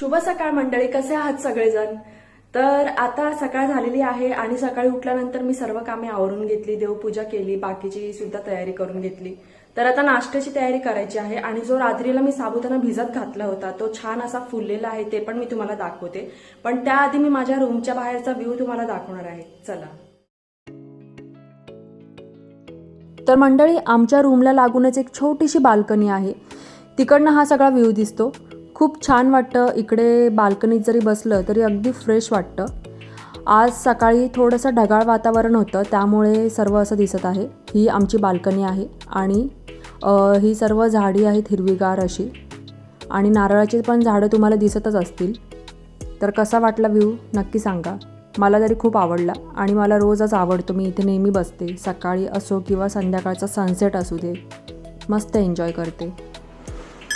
शुभ सकाळ मंडळी कसे आहात सगळेजण? तर आता सकाळ झालेली आहे आणि सकाळी उठल्यानंतर मी सर्व कामे आवरून घेतली देवपूजा केली बाकीची सुद्धा तयारी करून घेतली. तर आता नाश्त्याची तयारी करायची आहे आणि जो रात्रीला मी साबुदाणा भिजत घातला होता तो छान असा फुललेला आहे ते पण मी तुम्हाला दाखवते. पण त्याआधी मी माझ्या रूमच्या बाहेरचा व्ह्यू तुम्हाला दाखवणार आहे. चला. तर मंडळी आमच्या रूमला लागूनच एक छोटीशी बाल्कनी आहे. तिकडनं हा सगळा व्ह्यू दिसतो. खूप छान वाटतं. इकडे बाल्कनीत जरी बसलं तरी अगदी फ्रेश वाटतं. आज सकाळी थोडंसं ढगाळ वातावरण होतं त्यामुळे सर्व असं दिसत आहे. ही आमची बाल्कनी आहे आणि ही सर्व झाडी आहेत हिरवीगार अशी. आणि नारळाची पण झाडं तुम्हाला दिसतच असतील. तर कसा वाटला व्ह्यू नक्की सांगा. मला तरी खूप आवडला आणि मला रोजच आवडतो. मी इथे नेहमी बसते. सकाळी असो किंवा संध्याकाळचा सनसेट असू दे. मस्त एन्जॉय करते.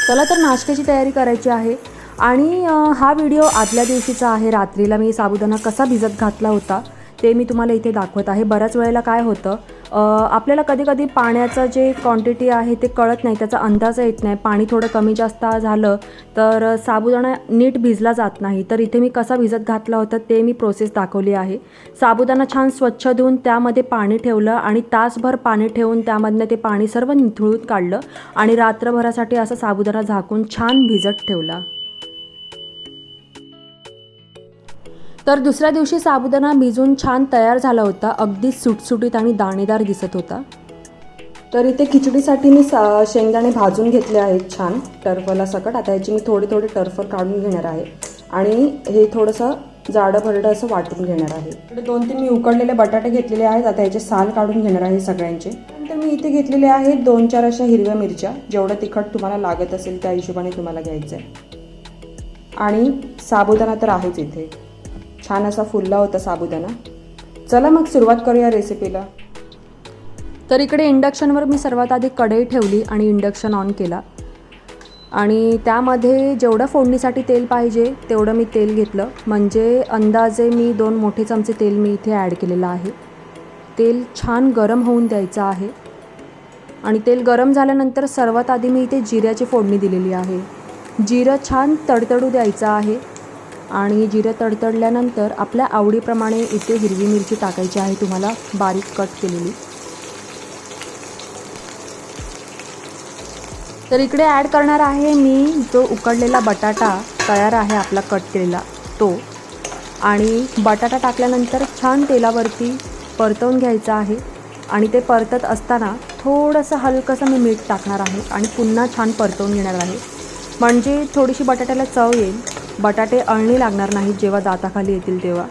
चला तर नाश्त्याची तयारी करायची आहे. आणि हा व्हिडिओ आदल्या दिवशीचा आहे रात्रीला. मी साबुदाणा कसा भिजत घातला होता ते मी तुम्हाला इथे दाखवत आहे. बऱ्याच वेळेला काय होतं आपल्याला कधी कधी पाण्याचं जे क्वांटिटी आहे ते कळत नाही त्याचा अंदाज येत नाही. पाणी थोडं कमी जास्त झालं तर साबुदाणा नीट भिजला जात नाही. तर इथे मी कसा भिजत घातला होता ते मी प्रोसेस दाखवली आहे. साबुदाणा छान स्वच्छ धुवून त्यामध्ये पाणी ठेवलं आणि तासभर पाणी ठेवून त्यामधनं ते पाणी सर्व निथळून काढलं आणि रात्रभरासाठी असा साबुदाणा झाकून छान भिजत ठेवला. तर दुसऱ्या दिवशी साबुदाणा भिजून छान तयार झाला होता. अगदी सुटसुटीत आणि दाणेदार दिसत होता. तर इथे खिचडीसाठी मी सा शेंगदाणे भाजून घेतले आहेत छान. टर्फला सकट. आता याची मी थोडी थोडी टर्फल काढून घेणार आहे. आणि हे थोडंसं जाडं भरडं असं वाटून घेणार आहे. इकडे दोन तीन मी उकडलेले बटाटे घेतलेले आहेत. आता याचे साल काढून घेणार आहे सगळ्यांचे. नंतर मी इथे घेतलेले आहेत दोन चार अशा हिरव्या मिरच्या. जेवढं तिखट तुम्हाला लागत असेल त्या हिशोबाने तुम्हाला घ्यायचं आहे आणि साबुदाणा तर आहेच इथे. छान असा फुलला होता साबुदाणा. चला मग सुरुवात करूया रेसिपीला तर इकडे इंडक्शनवर मी सर्वात आधी कढई ठेवली आणि इंडक्शन ऑन केला. आणि त्यामध्ये जेवढं फोडणीसाठी तेल पाहिजे तेवढं मी तेल घेतलं. म्हणजे अंदाजे मी दोन मोठे चमचे तेल मी इथे ॲड केलेलं आहे. तेल छान गरम होऊन द्यायचं आहे. आणि तेल गरम झाल्यानंतर सर्वात आधी मी इथे जिऱ्याची फोडणी दिलेली आहे. जिरं छान तडतडू द्यायचं आहे. आणि जिरं तडतडल्यानंतर आपल्या आवडीप्रमाणे इथे हिरवी मिरची टाकायची आहे. तुम्हाला बारीक कट केलेली. तर इकडे ॲड करणार आहे मी जो उकडलेला बटाटा तयार आहे आपला कट केलेला तो. आणि बटाटा टाकल्यानंतर छान तेलावरती परतवून घ्यायचा आहे. आणि ते परतत असताना थोडंसं हलकंसं मी मीठ टाकणार आहे. आणि पुन्हा छान परतवून घेणार आहे. म्हणजे थोडीशी बटाट्याला चव येईल. बटाटे अळणी लागणार नाहीत जेव्हा दाताखाली येतील तेव्हा.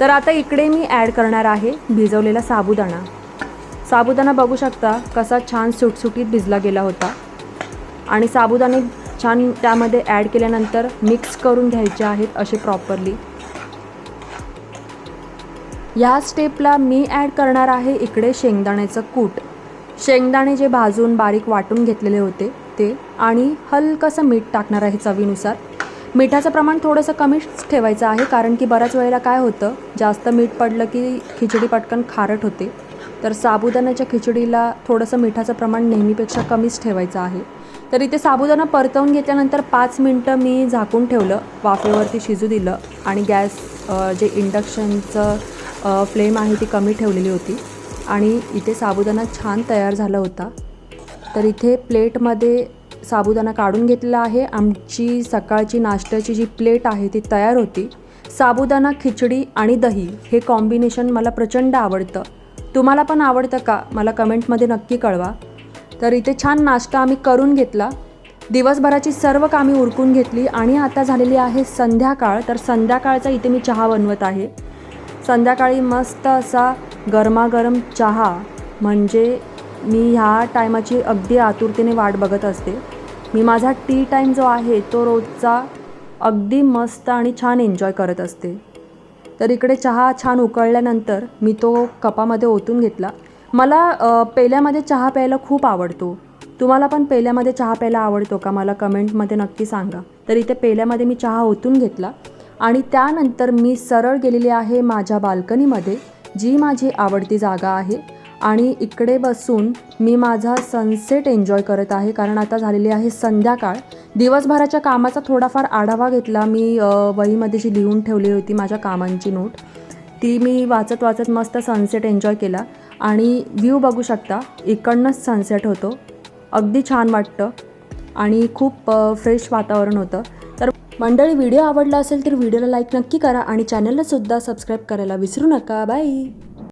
तर आता इकडे मी ॲड करणार आहे भिजवलेला साबुदाणा. साबुदाणा बघू शकता कसा छान सुटसुटीत भिजला गेला होता. आणि साबुदाणे छान त्यामध्ये ॲड केल्यानंतर मिक्स करून घ्यायचे आहेत असे प्रॉपरली या स्टेपला मी ॲड करणार आहे इकडे शेंगदाण्याचं कूट. शेंगदाणे जे भाजून बारीक वाटून घेतलेले होते ते आणि हलकंसं मीठ टाकणार आहे चवीनुसार. मिठाचं प्रमाण थोडंसं कमीच ठेवायचं आहे कारण की बऱ्याच वेळेला काय होतं जास्त मीठ पडलं की खिचडी पटकन खारट होते. तर साबुदाण्याच्या खिचडीला थोडंसं मिठाचं प्रमाण नेहमीपेक्षा कमीच ठेवायचं आहे. तर इथे साबुदाणा परतवून घेतल्यानंतर पाच मिनटं मी झाकून ठेवलं वाफेवरती शिजू दिलं आणि गॅस जे इंडक्शनचं फ्लेम आहे ती कमी ठेवलेली होती. आणि इथे साबुदाणा छान तयार झाला होता. तर इथे प्लेटमध्ये साबुदाणा काढून घेतलेला आहे. आमची सकाळची नाश्त्याची जी प्लेट आहे ती तयार होती. साबुदाणा खिचडी आणि दही हे कॉम्बिनेशन मला प्रचंड आवडतं. तुम्हाला पण आवडतं का? मला कमेंटमध्ये नक्की कळवा. तर इथे छान नाश्ता आम्ही करून घेतला. दिवसभराची सर्व कामे उरकून घेतली आणि आता झालेली आहे संध्याकाळ. तर संध्याकाळचा इथे मी चहा बनवत आहे. संध्याकाळी मस्त असा गरमागरम चहा. म्हणजे मी ह्या टायमाची अगदी आतुरतेने वाट बघत असते. मी माझा टी टाईम जो आहे तो रोजचा अगदी मस्त आणि छान एन्जॉय करत असते. तर इकडे चहा छान उकळल्यानंतर मी तो कपामध्ये ओतून घेतला. मला पेल्यामध्ये चहा प्यायला खूप आवडतो. तुम्हाला पण पेल्यामध्ये चहा प्यायला आवडतो का? मला कमेंटमध्ये नक्की सांगा. तर इथे पेल्यामध्ये मी चहा ओतून घेतला आणि त्यानंतर मी सरळ गेलेली आहे माझ्या बाल्कनीमध्ये जी माझी आवडती जागा आहे. आणि इकडे बसून मी माझा सनसेट एन्जॉय करत आहे. कारण आता झालेली आहे संध्याकाळ. दिवसभराच्या कामाचा थोडाफार आढावा घेतला मी वहीमध्ये जी लिहून ठेवली होती माझ्या कामांची नोट. ती मी वाचत वाचत मस्त सनसेट एन्जॉय केला. आणि व्ह्यू बघू शकता इकडनंच सनसेट होतो. अगदी छान वाटतं. आणि खूप फ्रेश वातावरण होतं. तर मंडळी व्हिडिओ आवडला असेल तर व्हिडिओला लाईक नक्की करा आणि चॅनलला सुद्धा सबस्क्राईब करायला विसरू नका. बाय